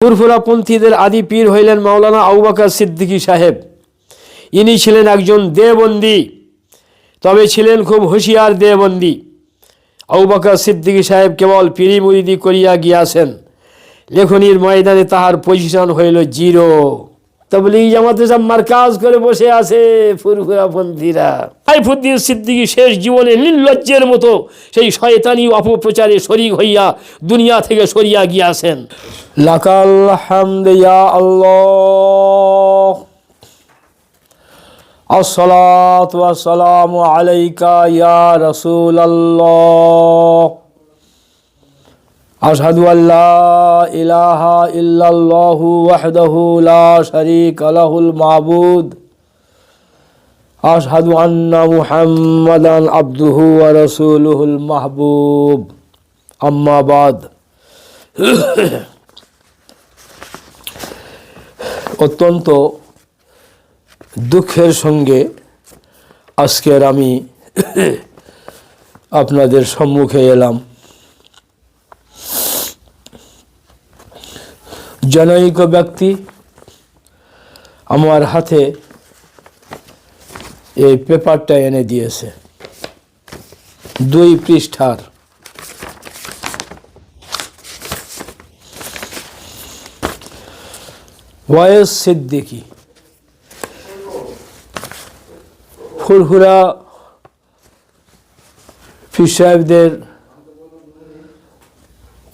ফুরফুরাপন্থীদের আদি পীর হইলেন মাওলানা আউবাকার সিদ্দিকী সাহেব। ইনি ছিলেন একজন দেবন্দী, তবে ছিলেন খুব হুঁশিয়ার দেবন্দী। আউবাকা সিদ্দিকী সাহেব কেবল পিড়ি মুরিদি করিয়া গিয়াছেন। লেখনির ময়দানে তাহার পজিশন হইল জিরো। তবলিগ জামাতে সব মার্কাজ করে বসে আছে ফুরফুরাপন্থীরা আই সাইফুদ্দিন সিদ্দিকি শেষ জীবনে নির্লজ্জের মতো সেই শয়তানি অপপ্রচারে শরিক হইয়া দুনিয়া থেকে সরিয়া গিয়াছেন। আসসালাম হামদ ইয়া আল্লাহ। আলাইকা ইয়া রাসূলুল্লাহ। أشهد أن لا إله إلا الله وحده لا شريك له المعبود أشهد أن محمدا عبده ورسوله المحبوب أما بعد অত্যন্ত দুঃখের সঙ্গে আজকের আমি আপনাদের সম্মুখে এলাম জনৈক ব্যক্তি আমার হাতে এই পেপারটা এনে দিয়েছে। দুই পৃষ্ঠার। ওয়াইস সিদ্দিকি। ফুরফুরা পীর সাহেবদের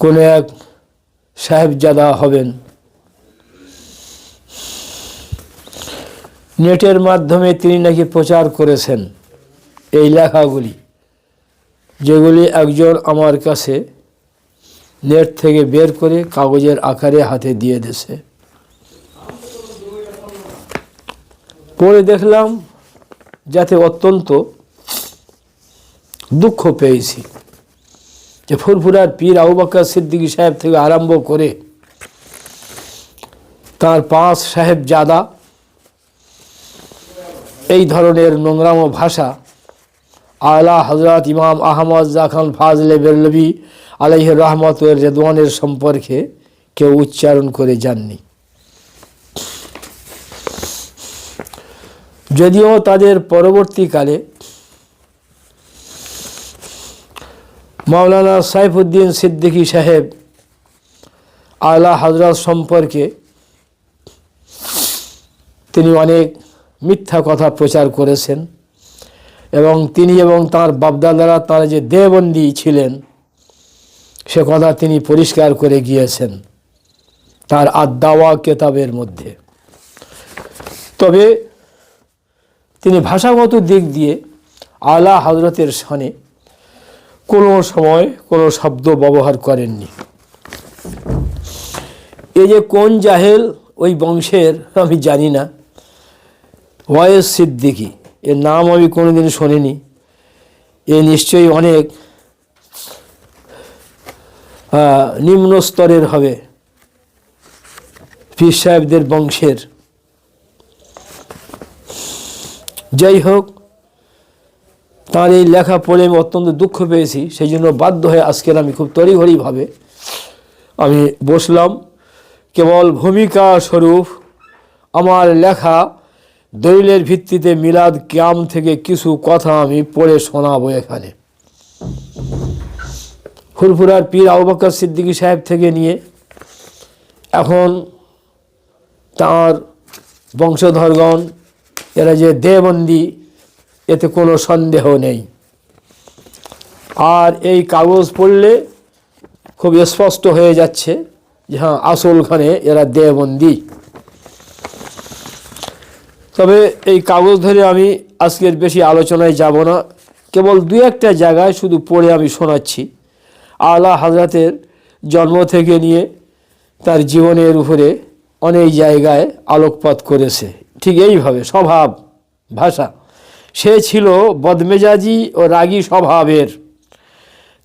কোনো এক সাহেবজাদা হবেন। নেটের মাধ্যমে তিনি নাকি প্রচার করেছেন এই লেখাগুলি, যেগুলি একজন আমার কাছে নেট থেকে বের করে কাগজের আকারে হাতে দিয়ে দিয়েছে। পড়ে দেখলাম যাতে অত্যন্ত দুঃখ পেয়েছি। যে ফুরফুরার পীর আউবাক্কর সিদ্দিকী সাহেব থেকে আরম্ভ করে তার পাঁচ সাহেব জাদা এই ধরনের নোংরাম ভাষা আলা হজরত ইমাম আহমদ জাখান ফাজলে বেরলবি আলাইহ রহমত রেদওয়ানের সম্পর্কে কেউ উচ্চারণ করে যাননি। যদিও তাদের পরবর্তীকালে মাওলানা সাইফুদ্দিন সিদ্দিকী সাহেব আলা হজরত সম্পর্কে তিনি অনেক মিথ্যা কথা প্রচার করেছেন এবং তিনি এবং তার বাপদাদারা তার যে দেবন্দী ছিলেন, সে কথা তিনি পরিষ্কার করে গিয়েছেন তার আদাওয়া কেতাবের মধ্যে। তবে তিনি ভাষাগত দিক দিয়ে আলা হজরতের সনে কোনো সময় কোনো শব্দ ব্যবহার করেননি। এই যে কোন জাহেল ওই বংশের, আমি জানি না। ওয়েস সিদ্দিকি, এর নাম আমি কোনোদিন শুনিনি। এ নিশ্চয়ই অনেক নিম্ন স্তরের হবে। পীর সাহেবদের বংশের। যাই হোক তার এই লেখা পড়ে আমি অত্যন্ত দুঃখ পেয়েছি। সেই জন্য বাধ্য হয়ে আজকের আমি খুব তড়িঘড়িভাবে আমি বসলাম। কেবল ভূমিকা স্বরূপ আমার লেখা দলিলের ভিত্তিতে মিলাদ ক্যাম থেকে কিছু কথা আমি পড়ে শোনাবো এখানে। ফুরফুরার পীর আউবাক্কর সিদ্দিকী সাহেব থেকে নিয়ে এখন তার বংশধরগণ, এরা যে দেবন্দি এতে কোনো সন্দেহ নেই। আর এই কাগজ পড়লে খুব স্পষ্ট হয়ে যাচ্ছে যে হ্যাঁ আসলখানে এরা দেবন্দি তবে এই কাগজ ধরে আমি আজকের বেশি আলোচনায় যাব না। কেবল দু একটা জায়গায় শুধু পড়ে আমি শোনাচ্ছি। আলা হাজরাতের জন্ম থেকে নিয়ে তার জীবনের উপরে অনেক জায়গায় আলোকপাত করেছে। ঠিক এইভাবে স্বভাব, ভাষা। সে ছিল বদমেজাজি ও রাগী স্বভাবের।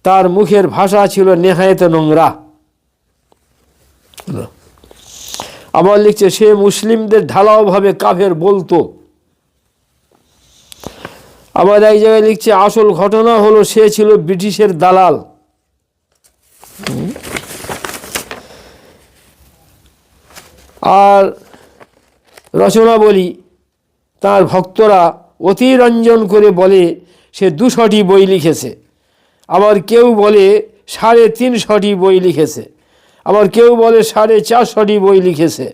তার মুখের ভাষা ছিল নেহায়েত নোংরা। আবার লিখছে, সে মুসলিমদের ঢালাওভাবে কাফের বলতো। আবার এক জায়গায় লিখছে, আসল ঘটনা হলো সে ছিল ব্রিটিশের দালাল। আর রচনা বলি, তার ভক্তরা অতিরঞ্জন করে বলে, সে দুশোটি বই লিখেছে। আবার কেউ বলে, সাড়ে তিনশোটি বই লিখেছে। আবার কেউ বলে, সাড়ে চারশোটি বই লিখেছে।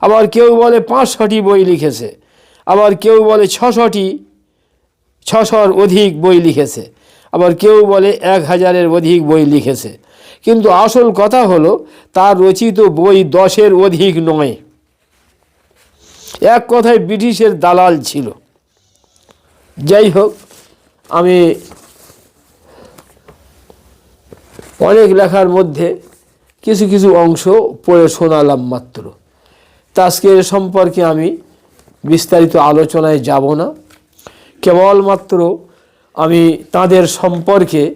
আবার কেউ বলে, পাঁচশোটি বই লিখেছে। আবার কেউ বলে, ছশোটি, ছশোর অধিক বই লিখেছে। আবার কেউ বলে, এক হাজারের অধিক বই লিখেছে। কিন্তু আসল কথা হলো, তার রচিত বই দশের অধিক নয়। এক কথায় ব্রিটিশের দালাল ছিল। যাই হোক আমি অনেক লেখার মধ্যে কিছু কিছু অংশ পড়ে শোনালাম মাত্র। তা আজকে এ সম্পর্কে আমি বিস্তারিত আলোচনায় যাব না। কেবলমাত্র আমি তাদের সম্পর্কে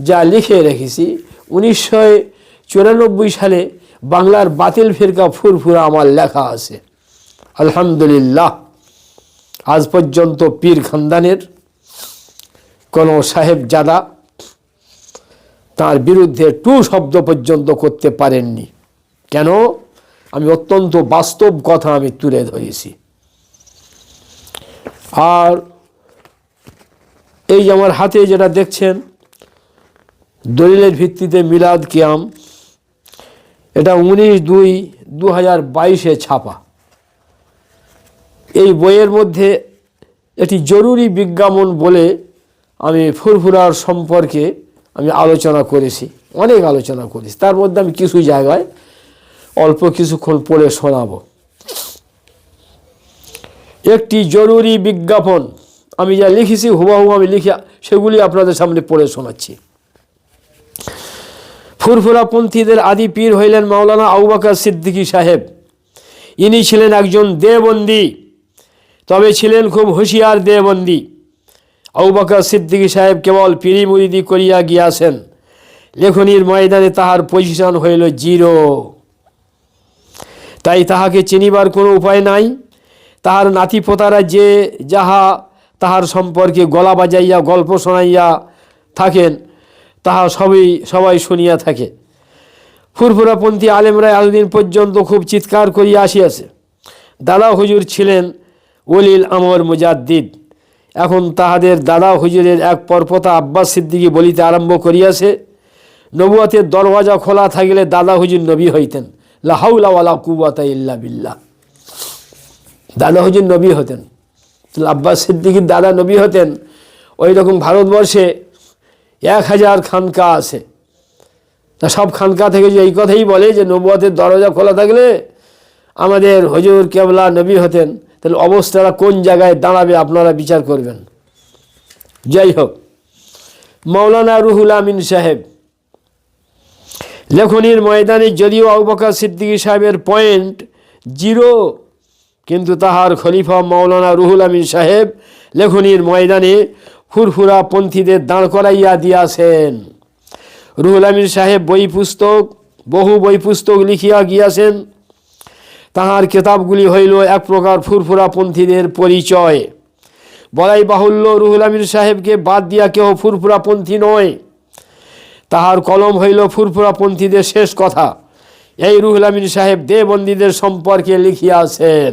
যা লিখে রেখেছি, উনিশশো চুরানব্বই সালে বাংলার বাতিল ফিরকা ফুরফুরা আমার লেখা আছে। আলহামদুলিল্লাহ। আজ পর্যন্ত পীর খানদানের কোনো সাহেব জাদা তার বিরুদ্ধে টু শব্দ পর্যন্ত করতে পারেননি। কেন? আমি অত্যন্ত বাস্তব কথা আমি তুলে ধরেছি। আর এই আমার হাতে যেটা দেখছেন, দলিলের ভিত্তিতে মিলাদ কিয়াম, এটা উনিশ দুই দু হাজার বাইশে ছাপা। এই বইয়ের মধ্যে একটি জরুরি বিজ্ঞাপন বলে আমি ফুরফুরার সম্পর্কে আমি আলোচনা করেছি, অনেক আলোচনা করেছি। তার মধ্যে আমি কিছু জায়গায় অল্প কিছুক্ষণ পড়ে শোনাবো। একটি জরুরি বিজ্ঞাপন, আমি যা লিখেছি, হুবাহু আমি লিখে সেগুলি আপনাদের সামনে পড়ে শোনাচ্ছি। ফুরফুরাপন্থীদের আদি পীর হইলেন মাওলানা আউবাকার সিদ্দিকী সাহেব। ইনি ছিলেন একজন দেবন্দী তবে ছিলেন খুব হুঁশিয়ার দেবন্দী আউবাকার সিদ্দিকী সাহেব কেবল পিড়ি মুরিদি করিয়া গিয়াছেন। লেখনির ময়দানে তাহার পজিশন হইল জিরো তাই তাহাকে চিনিবার কোনো উপায় নাই। তাহার নাতি পোতারা যে যাহা তাহার সম্পর্কে গলা বাজাইয়া, গল্প শোনাইয়া থাকেন, তাহা সবই, সবাই শুনিয়া থাকে। ফুরফুরাপন্থী আলেমরা এতদিন পর্যন্ত খুব চিৎকার করিয়া আসিয়াছে। দাদা হুজুর ছিলেন ওলিল আমর মুজাদ্দিদ। এখন তাহাদের দাদা হুজুরের এক পরপতা আব্বাস সিদ্দিকি বলিতে আরম্ভ করিয়াছে নবুয়াতের দরওয়াজা খোলা থাকিলে দাদা হুজুর নবী হইতেন। লাহাউলাওয়ালা কুবাতা ইল্লা বিল্লাহ। দাদা হুজুর নবী হতেন। আব্বাস সিদ্দিকির দাদা নবী হতেন ওই রকম ভারতবর্ষে এক হাজার খানকা আছে। তা সব খানকা থেকে যে এই কথাই বলে যে নবুয়াতের দরজা খোলা থাকলে আমাদের হজুর কেবলা নবী হতেন। তাহলে অবস্থাটা কোন জায়গায় দাঁড়াবে আপনারা বিচার করবেন। যাই হোক। মৌলানা রুহুল আমিন সাহেব, লেখনির ময়দানে যদিও আবুবকর সিদ্দিকী সাহেবের পয়েন্ট জিরো কিন্তু তাহার খলিফা মৌলানা রুহুল আমিন সাহেব লেখনির ময়দানে ফুরফুরা পন্থীদের দাঁড় করাইয়া দিয়াছেন। রুহুল আমিন সাহেব বই পুস্তক, বহু বই পুস্তক লিখিয়া গিয়াছেন। তাহার কেতাবগুলি হইল এক প্রকার ফুরফুরা পন্থীদের পরিচয়। বলাই বাহুল্য রুহুল আমিন সাহেবকে বাদ দিয়া কেহ ফুরফুরা পন্থী নয়। তাহার কলম হইল ফুরফুরা পন্থীদের শেষ কথা। এই রুহুল আমিন সাহেব দেবন্দীদের সম্পর্কে লিখিয়াছেন।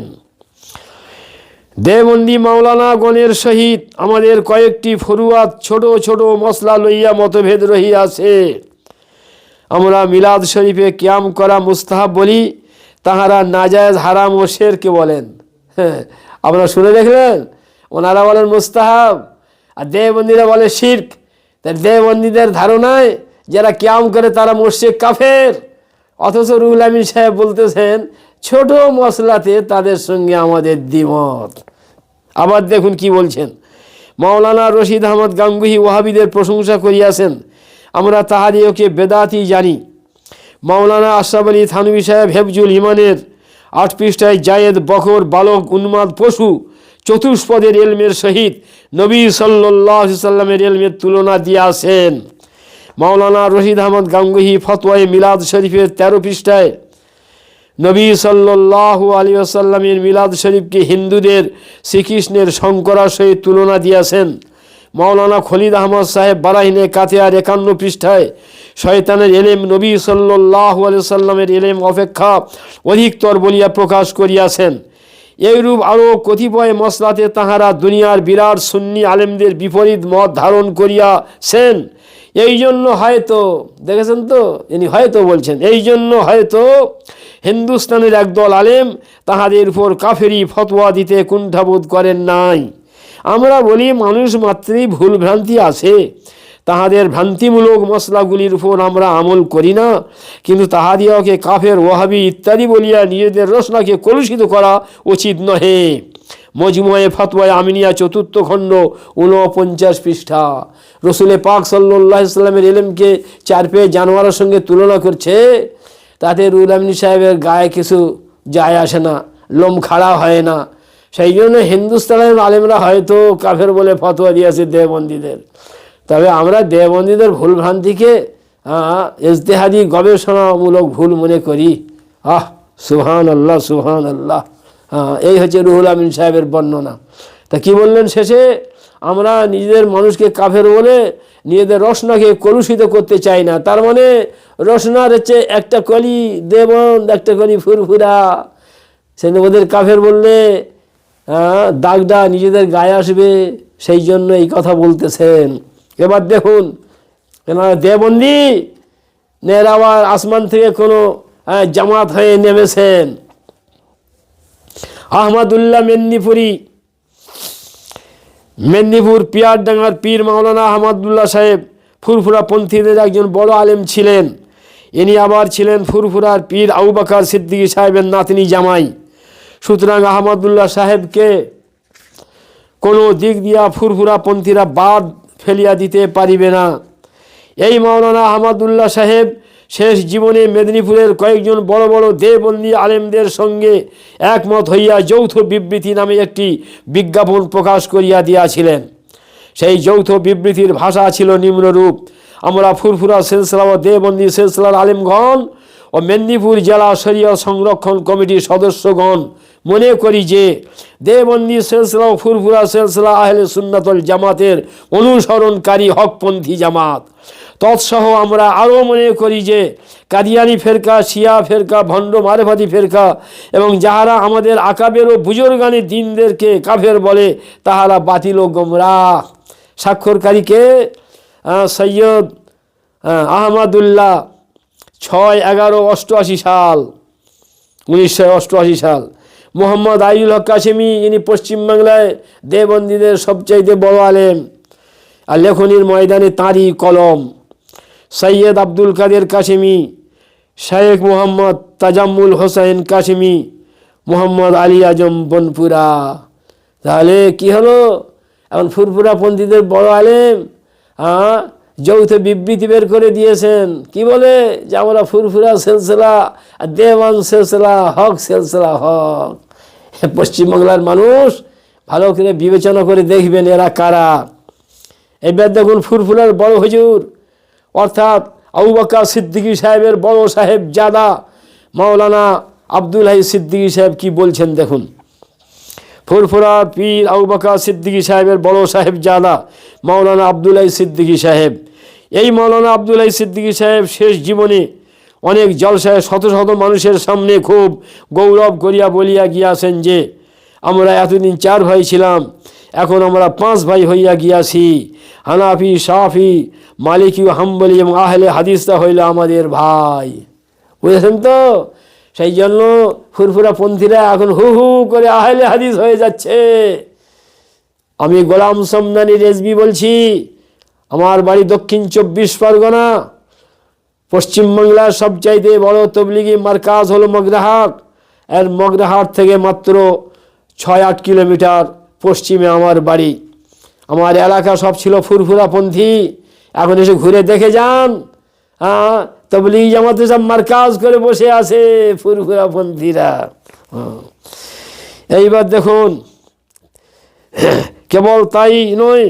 দেবন্দি মাওলানা গণের সহিত আমাদের কয়েকটি ফরুয়াত ছোট ছোট মশলা লইয়া মতভেদ রহিয়াছে। আমরা মিলাদ শরীফে ক্যাম করা মুস্তাহাব বলি তাহারা নাজায়জ, হারাম ও শেরকে বলেন। হ্যাঁ আপনারা শুনে দেখলেন? ওনারা বলেন মুস্তাহাব, আর দেবন্দীরা বলে শির্ক। তাই দেবন্দীদের ধারণায় যারা ক্যাম করে তারা মসজিদ কাফের। অথচ রুহুল আমিন সাহেব বলতেছেন, ছোট মশলাতে তাদের সঙ্গে আমাদের দ্বিমত। আবার দেখুন কি বলছেন। মাওলানা রশিদ আহমদ গাঙ্গুহি ওয়াহাবিদের প্রশংসা করিয়াছেন, আমরা তাহাদিওকে বেদাতি জানি। মাওলানা আশরাফ আলী থানবী সাহেব, হেফজুল ইমানের আট পৃষ্ঠায় জায়েদ বকর বালক উন্মাদ পশু চতুষ্পদের এলমের সহিত নবী সাল্লাহ সাল্লামের এলমের তুলনা দিয়াছেন মাওলানা রশিদ আহমদ গাঙ্গুহি ফতোয়াই মিলাদ শরীফের তেরো পৃষ্ঠায় নবী সাল্লাহ আলী আসাল্লামের মিলাদ শরীফকে হিন্দুদের শ্রীকৃষ্ণের শঙ্করার সহিত তুলনা দিয়াছেন মাওলানা খলিদ আহমদ সাহেব বারাহিনে কাতিয়ার একান্ন পৃষ্ঠায়, শয়তানের এলেম নবী সাল্লাহ সাল্লামের এলেম অপেক্ষা অধিকতর বলিয়া প্রকাশ করিয়াছেন। এইরূপ আরও কতিপয় মশলাতে তাহারা দুনিয়ার বিরাট সুন্নি আলেমদের বিপরীত মত ধারণ করিয়াছেন। এই জন্য হয়তো, দেখেছেন তো? ইনি হয়তো বলছেন এই জন্য হয়তো হিন্দুস্তানের একদল আলেম তাহাদের উপর কাফেরি ফতোয়া দিতে কুণ্ঠাবোধ করেন নাই। আমরা বলি মানুষ মাত্রই ভুল ভ্রান্তি আছে। তাহাদের ভ্রান্তিমূলক মশলাগুলির উপর আমরা আমল করি না। কিন্তু তাহাদিয়াকে কাফের ওহাবি ইত্যাদি বলিয়া নিজেদের রচনাকে কলুষিত করা উচিত নহে। মজমুয়ে ফতোয়ায় আমিনিয়া চতুর্থ খণ্ড, ঊনপঞ্চাশ পৃষ্ঠা। রসুলে পাক সাল্লাহ ইসলামের এলেমকে চার পেয়ে জানোয়ারের সঙ্গে তুলনা করছে। তাতে রুল আমিনী সাহেবের গায়ে কিছু যায় আসে না, লোম খাড়া হয় না। সেই জন্য হিন্দুস্তানের আলেমরা হয়তো কাফের বলে ফতোয়া দিয়েছে দেবন্দীদের তবে আমরা দেবন্দীদের ভুল ভ্রান্তিকে ইজতেহাদি গবেষণামূলক ভুল মনে করি। আহ সুহান আল্লাহ সুহান আল্লাহ হ্যাঁ এই হচ্ছে রুহুল আমিন সাহেবের বর্ণনা। তা কি বললেন শেষে? আমরা নিজেদের মানুষকে কাফের বলে নিজেদের রসনাকে কলুষিত করতে চাই না। তার মানে রসনার হচ্ছে একটা কলি দেবন একটা কলি ফুরফুরা। সে ওদের কাফের বললে দাগটা নিজেদের গায়ে আসবে সেই জন্য এই কথা বলতেছেন। এবার দেখুন এনারা দেবন্দি নের আবার আসমান থেকে কোনো হ্যাঁ, জামাত হয়ে নেমেছেন। আহমদুল্লাহ মেদিনীপুরি মেদিনীপুর পিয়ারডাঙ্গার পীর মাওলানা আহমদুল্লাহ সাহেব ফুরফুরা পন্থীদের একজন বড় আলেম ছিলেন। ইনি আবার ছিলেন ফুরফুরার পীর আউবাকার সিদ্দিকী সাহেবের নাতনি জামাই। সুতরাং আহমদুল্লাহ সাহেবকে কোনো দিক দিয়া ফুরফুরা পন্থীরা বাদ ফেলিয়া দিতে পারিবে না। এই মাওলানা আহমদুল্লাহ সাহেব শেষ জীবনে মেদিনীপুরের কয়েকজন বড় বড় দেবন্দী আলেমদের সঙ্গে একমত হইয়া যৌথ বিবৃতি নামে একটি বিজ্ঞাপন প্রকাশ করিয়া দিয়াছিলেন। সেই যৌথ বিবৃতির ভাষা ছিল নিম্নরূপ। আমরা ফুরফুরা সিলসিলা ও দেবন্দী সিলসিলার আলিমগণ ও মেদিনীপুর জেলা শরীয় সংরক্ষণ কমিটির সদস্যগণ মনে করি যে দেবন্দী সিলসিলা ও ফুরফুরা সিলসিলা আহলে সুন্নাতল জামাতের অনুসরণকারী হকপন্থী জামাত। তৎসহ আমরা আরও মনে করি যে কাদিয়ানি ফেরকা শিয়া ফেরকা ভণ্ড মারেফাতি ফেরকা এবং যাহারা আমাদের আকাবের ও বুজুর্গানি দিনদেরকে কাফের বলে তাহারা বাতিল ও গোমরাহ। স্বাক্ষরকারীকে সৈয়দ আহ, আহমদুল্লাহ ছয় এগারো অষ্টআশি সাল, উনিশশো অষ্টআশি সাল। মোহাম্মদ আইউল হক কাশেমি ইনি পশ্চিমবাংলায় দেবন্দীদের সবচাইতে বড় আলেম আর লেখনির ময়দানে তাঁরই কলম। সৈয়দ আব্দুল কাদের কাশেমি শেখ মোহাম্মদ তাজাম্মুল হোসেন কাশেমি মোহাম্মদ আলী আজম বনপুরা। তাহলে কি হলো? এখন ফুরফুরা পন্থীদের বড় আলেম হ্যাঁ যৌথ বিবৃতি বের করে দিয়েছেন। কি বলে? যে আমরা ফুরফুরা সিলসিলা আর দেওয়ান সিলসিলা, হক সিলসিলা, হক। পশ্চিমবাংলার মানুষ, ভালো করে বিবেচনা করে দেখবেন এরা কারা। এবার দেখুন, ফুরফুরার বড় হুজুর, অর্থাৎ আবু বকর সিদ্দিকী সাহেবের বড় সাহেব জাদা, মাওলানা আব্দুল হাই সিদ্দিকী সাহেব কি বলছেন দেখুন। ফুরফুরার পীর আবু বকর সিদ্দিকী সাহেবের বড় সাহেব জাদা, মাওলানা আব্দুল হাই সিদ্দিকী সাহেব। এই মৌলানা আব্দুল হাই সিদ্দিকী সাহেব শেষ জীবনে অনেক জলসায় শত শত মানুষের সামনে খুব গৌরব করিয়া বলিয়া গিয়াছেন যে, আমরা এতদিন চার ভাই ছিলাম, এখন আমরা পাঁচ ভাই হইয়া গিয়াছি। হানাফি সাফি মালিকি, হাম্বলি এবং আহলে হাদিসটা হইল আমাদের ভাই। বুঝেছেন তো? সেই জন্য ফুরফুরা পন্থীরা এখন হু হু করে আহলে হাদিস হয়ে যাচ্ছে। আমি গোলাম সমদানি রেজবি বলছি আমার বাড়ি দক্ষিণ চব্বিশ পরগনা। পশ্চিমবাংলার সবচাইতে বড় তবলিগি মার্কাজ হলো মগরাহাট। এর মগরাহাট থেকে মাত্র ছয় আট কিলোমিটার পশ্চিমে আমার বাড়ি। আমার এলাকা সব ছিল ফুরফুরাপন্থী। এখন এসে ঘুরে দেখে যান। হ্যাঁ তবলিগি জামাতে সব মার্কাজ করে বসে আছে ফুরফুরাপন্থীরা। এইবার দেখুন, কেবল তাই নয়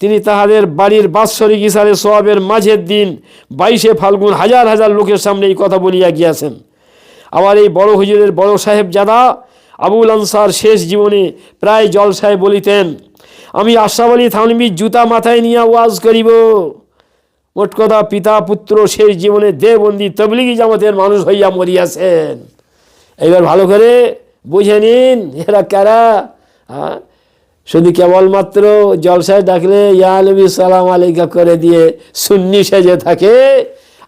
তিনি তাহাদের বাড়ির বাৎসরিক ইসারে সোয়াবের মাঝের দিন বাইশে ফাল্গুন হাজার হাজার লোকের সামনে এই কথা বলিয়া গিয়াছেন। আবার এই বড় হুজুরের বড় সাহেব জাদা আবুল আনসার শেষ জীবনে প্রায় জলসায় বলিতেন, আমি আশরাফ আলী থানবির জুতা মাথায় নিয়ে ওয়াজ করিব। মোট কথা পিতা পুত্র শেষ জীবনে দেবন্দি তবলিগি জামাতের মানুষ হইয়া মরিয়াছেন। এবার ভালো করে বুঝে নিন, এরা কারা? হ্যাঁ শুধু কেবলমাত্র জলসায় ডাকলে ইয়া সালাম আলাইকা করে দিয়ে সুন্নি সেজে থাকে।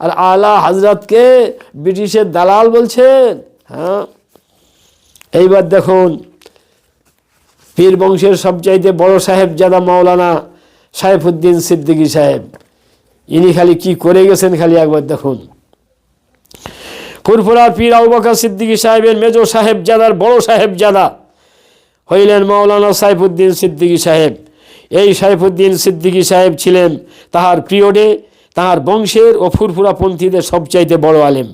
আর আলা হজরতকে ব্রিটিশের দালাল বলছেন। হ্যাঁ? এইবার দেখুন, পীর বংশের সবচাইতে বড় সাহেব জাদা মাওলানা সাইফুদ্দিন সিদ্দিকী সাহেব। ইনি খালি কি করে গেছেন খালি একবার দেখুন। ফুরফুরার পীর আউবাকা সিদ্দিকী সাহেবের মেজো সাহেব জাদার বড় সাহেব জাদা হইলেন মাওলানা সাইফুদ্দিন সিদ্দিকী সাহেব। এই সাইফুদ্দিন সিদ্দিকী সাহেব ছিলেন তাহার পিরিয়ডে তাহার বংশের ও ফুরফুরাপন্থীদের সবচাইতে বড় আলেম।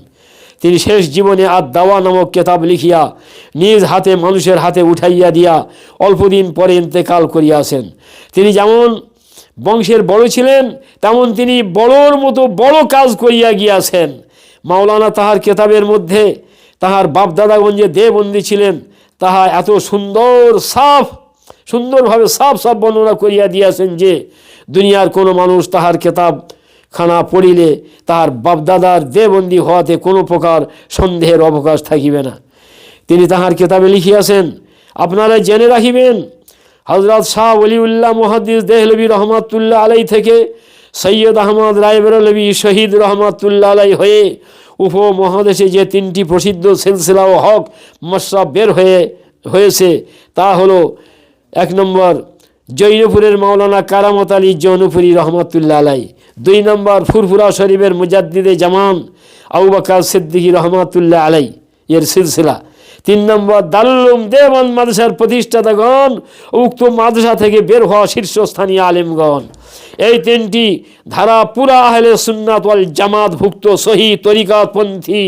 তিনি শেষ জীবনে আর দাওয়া নামক কেতাব লিখিয়া নিজ হাতে মানুষের হাতে উঠাইয়া দিয়া অল্পদিন পরে ইন্তেকাল করিয়াছেন। তিনি যেমন বংশের বড় ছিলেন, তেমন তিনি বড়র মতো বড় কাজ করিয়া গিয়াছেন। মাওলানা তাহার কেতাবের মধ্যে তাহার বাপদাদাগঞ্জে দেবন্দি ছিলেন তাহা এত সুন্দর সাফ, সুন্দরভাবে সাফ সাফ বর্ণনা করিয়া দিয়াছেন যে, দুনিয়ার কোনো মানুষ তাহার কেতাব খানা পড়িলে তাহার বাপদাদার দেবন্দি হওয়াতে কোনো প্রকার সন্দেহের অবকাশ থাকিবে না। তিনি তাহার কেতাবে লিখিয়াছেন আপনারা জেনে রাখিবেন হজরত শাহ অলিউল্লাহ মহাদিস দেহলবী রহমাতুল্লাহ আলাই থেকে সৈয়দ আহমদ রায়বরলবী শহীদ রহমাতুল্লাহ আলাই হয়ে উপমহাদেশে যে তিনটি প্রসিদ্ধ সিলসিলা ও হক মশরাফ বের হয়ে, হয়েছে, তা হলো এক নম্বর জৈনপুরের মাওলানা কারামত আলী জৌনপুরি রহমতুল্লাহ আলাই, দুই নম্বর ফুরফুরা শরীফের মুজাদ্দিদে জামান আবু বাকার সিদ্দিকী রহমতুল্লাহ আলাই এর সিলসিলা, তিন নম্বর দারুলুম দেওয়ান মাদ্রাসার প্রতিষ্ঠাতাগণ, উক্ত মাদ্রাসা থেকে বের হওয়া শীর্ষস্থানীয় আলেমগণ। এই তিনটি ধারা পুরা আহলে সুন্নাত ওয়াল জামাতভুক্ত সহি তরিকাতপন্থী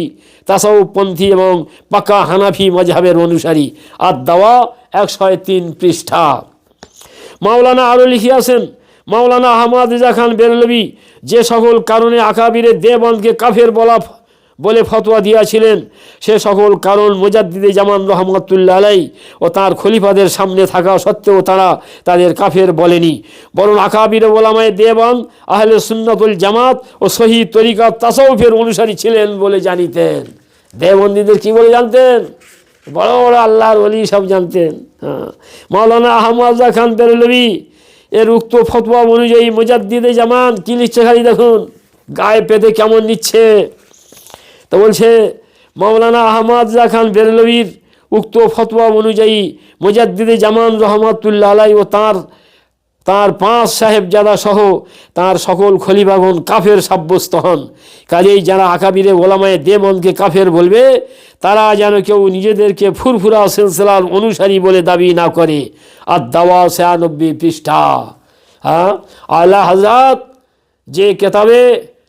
তাসাউপন্থী এবং পাকা হানাফি মজাবের অনুসারী। আর দাওয়া একশো তিন পৃষ্ঠা। মাওলানা আরও লিখিয়াছেন মাওলানা আহমদ রিজা খান বেরলবি, যে সকল কারণে আকাবিরে দেবন্দকে কাফের বলা বলে ফতোয়া দিয়াছিলেন। সে সকল কারণ মুজাদ্দিদে জামান রহমতুল্লা আলাই ও তার খলিফাদের সামনে থাকা সত্ত্বেও তারা তাদের কাফের বলেনি। বরং আকাবির ওলামায় দেবান আহলে সুন্নতুল জামাত ও শহীদ তরিকা তাসাউফের অনুসারী ছিলেন বলে জানিতেন। দেবন্দীদের কি বলে জানতেন? বড় বড় আল্লাহর অলি সব জানতেন। হ্যাঁ। মাওলানা আহমদ খান বেরলবি এর উক্ত ফতোয়া অনুযায়ী মুজাদ্দিদে জামান কি লিখছে খালি দেখুন? গায়ে পেতে কেমন নিচ্ছে? তো বলছে মাওলানা আহমদ জা খান বেরলবির উক্ত ফতোয়া অনুযায়ী মুজাদ্দিদে জামান রহমতুল্লা আলাই ও তাঁর, তার পাঁচ সাহেবজাদা সহ তার সকল খলিফাগণ কাফের সাব্যস্ত হন। কাজেই যারা আকাবিরে ওলামায় দেমনকে কাফের বলবে, তারা যেন কেউ নিজেদেরকে ফুরফুরা সিলসিলার অনুসারী বলে দাবি না করে। আর দাওয়া ছিয়ানব্বই পৃষ্ঠা। হ্যাঁ আল্লাহ হজরত যে কেতাবে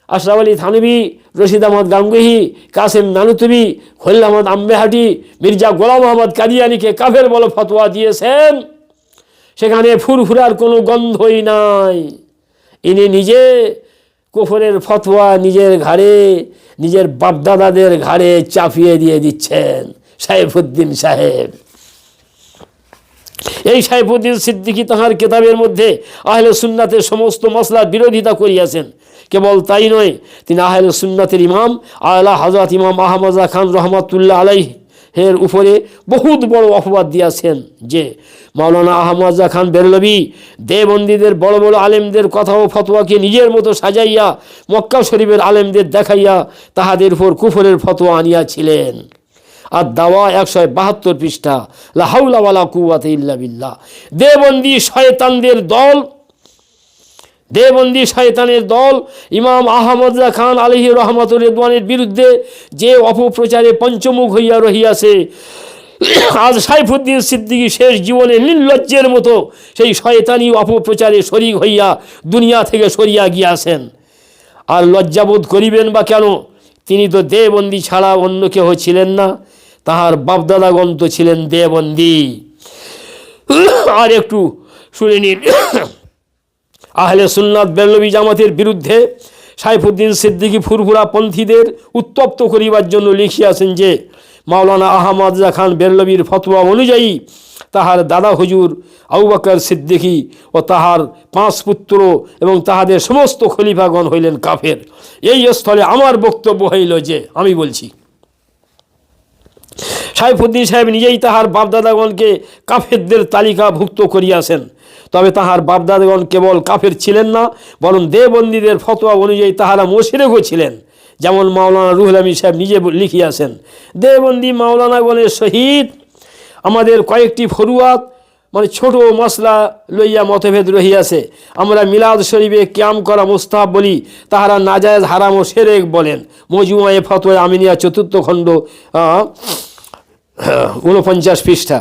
আশরাফ আলী থানবী রশিদ আহমদ গাঙ্গুহি, কাসেম নানুতুবি খলিল আহমদ আম্বেহাটি, মির্জা গোলাম আহমদ কাদিয়ানিকে কাফের বলে ফতোয়া দিয়েছেন। সেখানে ফুরফুরার কোনো গন্ধই নাই। ইনি নিজে কুফরের ফতোয়া নিজের ঘাড়ে, নিজের বাপদাদাদের ঘাড়ে চাপিয়ে দিয়ে দিচ্ছেন সাইফুদ্দিন সাহেব। এই সাইফুদ্দিন সিদ্দিকী তাহার কেতাবের মধ্যে আহলে সুন্নাতের সমস্ত মশলার বিরোধিতা করিয়াছেন। কেবল তাই নয়, তিনি আহলে সুন্নাতের ইমাম, আলা হজরত ইমাম আহমদা খান রহমতুল্লাহ আলাই এর উপরে বহুত বড় অপবাদ দিয়াছেন যে, মাওলানা আহমদ খান বেরলবি, দেবন্দীদের, বড় বড় আলেমদের কথা ও ফতোয়াকে নিজের মতো সাজাইয়া, মক্কা শরীফের আলেমদের দেখাইয়া তাহাদের উপর কুফরের ফতোয়া আনিয়াছিলেন। আর দাওয়া একশো বাহাত্তর পৃষ্ঠা লাহাউলাওয়ালা কুয়াতে ইল্লা বিল্লাহ। দেবন্দী শয়তানদের দল দেবন্দী শয়তানের দল, ইমাম আহমদা খান আলহি রহমতুল রেদওয়ানের বিরুদ্ধে যে অপপ্রচারে পঞ্চমুখ হইয়া রহিয়াছে। আজ সাইফুদ্দিন সিদ্দিকী শেষ জীবনে নির্লজ্জের মতো সেই শয়তানি অপপ্রচারে শরিক হইয়া দুনিয়া থেকে সরিয়া গিয়াছেন। আর লজ্জাবোধ করিবেন বা কেন? তিনি তো দেবন্দী ছাড়া অন্য কেহ ছিলেন না। তাহার বাপদাদাগণ তো ছিলেন দেবন্দী। আর একটু শুনে নিন। আহলে সুন্নাত বেল্লবী জামাতের বিরুদ্ধে সাইফুদ্দিন সিদ্দিকী ফুরফুরা পন্থীদের উত্তপ্ত করিবার জন্য লিখিয়াছেন যে, মাওলানা আহমদ জা খান বেল্লবীর ফতোয়া অনুযায়ী তাহার দাদা হুজুর আবু বকর সিদ্দিকী ও তাহার পাঁচ পুত্র এবং তাহাদের সমস্ত খলিফাগণ হইলেন কাফের। এই স্থলে আমার বক্তব্য হইল যে, আমি বলছি সাইফুদ্দিন সাহেব নিজেই তাহার বাপদাদাগণকে কাফেরদের তালিকাভুক্ত করিয়াছেন। তবে তাহার বাপদাদাগণ কেবল কাফের ছিলেন না, বরং দেবন্দীদের ফতোয়া অনুযায়ী তাহারা মোশরেকও ছিলেন, যেমন মাওলানা রুহুল আমিন সাহেব নিজে লিখিয়াছেন। দেবন্দী মাওলানাগণের সহিত আমাদের কয়েকটি ফরুয়াত মানে ছোট মশলা লইয়া মতভেদ রহিয়াছে। আমরা মিলাদ শরীফে ক্যাম করা মুস্তাহাব বলি, তাহারা নাজায়েজ হারাম ও সেরেক বলেন। মজুমায়ে ফতোয়া আমিনিয়া চতুর্থ খণ্ড ঊনপঞ্চাশ পৃষ্ঠা।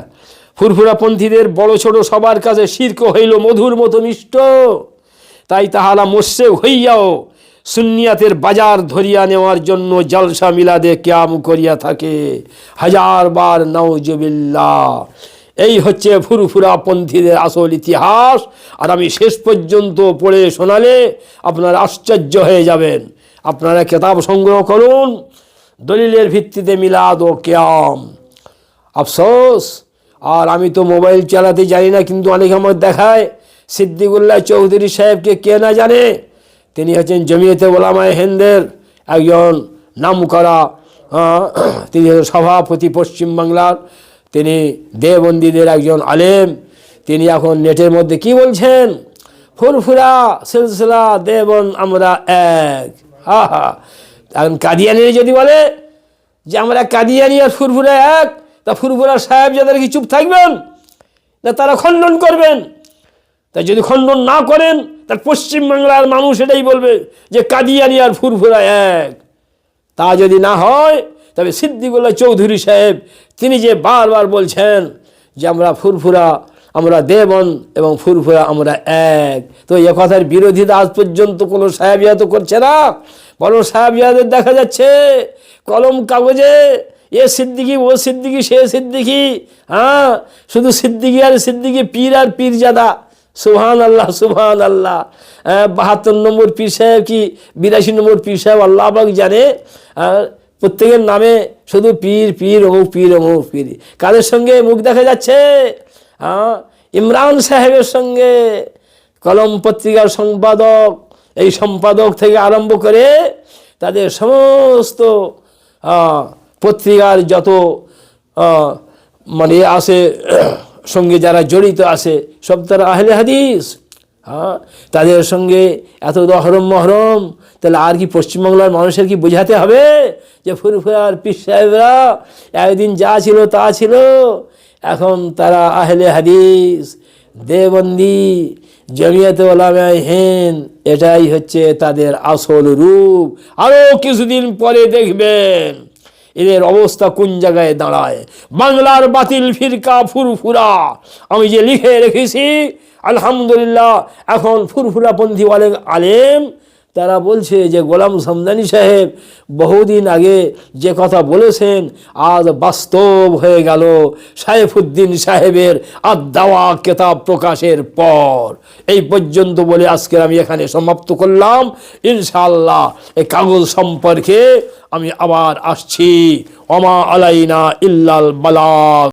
ফুরফুরাপন্থীদের বড় ছোট সবার কাছে শির্ক হইল মধুর মতো মিষ্ট। তাই তাহারা মোর্শেক হইয়াও সুন্নিয়াতের বাজার ধরিয়া নেওয়ার জন্য জলসা মিলাদে ক্যাম করিয়া থাকে। হাজার বার নওজবিল্লা এই হচ্ছে ফুরফুরা পন্থীদের আসল ইতিহাস। আর আমি শেষ পর্যন্ত পড়ে শোনালে আপনারা আশ্চর্য হয়ে যাবেন। আপনারা কেতাব সংগ্রহ করুন। দলিলের ভিত্তিতে মিলাদ ও ক্যাম। আফসোস। আর আমি তো মোবাইল চালাতে জানি না, কিন্তু অনেক আমার দেখায়। সিদ্দিকুল্লাহ চৌধুরী সাহেবকে কে না জানে? তিনি হচ্ছেন জমিয়তে ওলামায় হেন্দের একজন নাম করা তিনি সভাপতি পশ্চিমবাংলার তিনি দেবন্দীদের একজন আলেম। তিনি এখন নেটের মধ্যে কি বলছেন? ফুরফুরা সিলসিলা দেবন আমরা এক। হা হা। এখন কাদিয়ানি যদি বলে যে আমরা কাদিয়ানি আর ফুরফুরা এক তা ফুরফুরা সাহেব যাদের কি চুপ থাকবেন? না তারা খণ্ডন করবেন? তা যদি খণ্ডন না করেন, তার পশ্চিমবাংলার মানুষ এটাই বলবে যে কাদিয়ানি আর ফুরফুরা এক। তা যদি না হয়, তবে সিদ্দিকুল্লাহ চৌধুরী সাহেব, তিনি যে বারবার বলছেন যে আমরা ফুরফুরা, আমরা দেবন এবং ফুরফুরা আমরা এক। তো এ কথার বিরোধিতা আজ পর্যন্ত কোনো সাহেবিয়া তো করছে না? বরং সাহেবিয়াদের দেখা যাচ্ছে, কলম কাগজে এ সিদ্দিকি, ও সিদ্দিকি, সে সিদ্দিকি হ্যাঁ? শুধু সিদ্দিকি আর সিদ্দিকি, পীর আর পীরজাদা। সুবহান আল্লাহ সুবহান আল্লাহ বাহাত্তর নম্বর পীর সাহেব কি? বিরাশি নম্বর পীর সাহেব আল্লাহ আবাক জানে। প্রত্যেকের নামে শুধু পীর পীর, অমুক পীর অমুক পীর। কাদের সঙ্গে মুখ দেখা যাচ্ছে? হ্যাঁ ইমরান সাহেবের সঙ্গে। কলম পত্রিকার সম্পাদক, এই সম্পাদক থেকে আরম্ভ করে তাদের সমস্ত পত্রিকার যত মানে আছে, সঙ্গে যারা জড়িত আছে, সব তারা আহলে হাদিস। হ্যাঁ তাদের সঙ্গে এত দহরম মহরম, তাহলে আর কি পশ্চিমবাংলার মানুষের কি বোঝাতে হবে? যে ফুরফুরার পীর সাহেবরা একদিন যা ছিল তা ছিল। এখন তারা আহলে হাদিস দেবন্দি জমিয়তে ওলামায় হেন এটাই হচ্ছে তাদের আসল রূপ। আরও কিছুদিন পরে দেখবেন। এদের অবস্থা কোন জায়গায় দাঁড়ায়? বাংলার বাতিল ফিরকা ফুরফুরা। আমি যে লিখে রেখেছি, আলহামদুলিল্লাহ, এখন ফুরফুরাপন্থী অনেক আলেম তারা বলছে যে, গোলাম সামদানি সাহেব বহুদিন আগে যে কথা বলেছেন, আজ বাস্তব হয়ে গেল সাইফুদ্দিন সাহেবের আদাওয়া কেতাব প্রকাশের পর। এই পর্যন্ত বলে আজকের আমি এখানে সমাপ্ত করলাম। ইনশাল্লাহ এই কাগজ সম্পর্কে আমি আবার আসছি। অমা আলাইনা ইল্লাল বালাগ।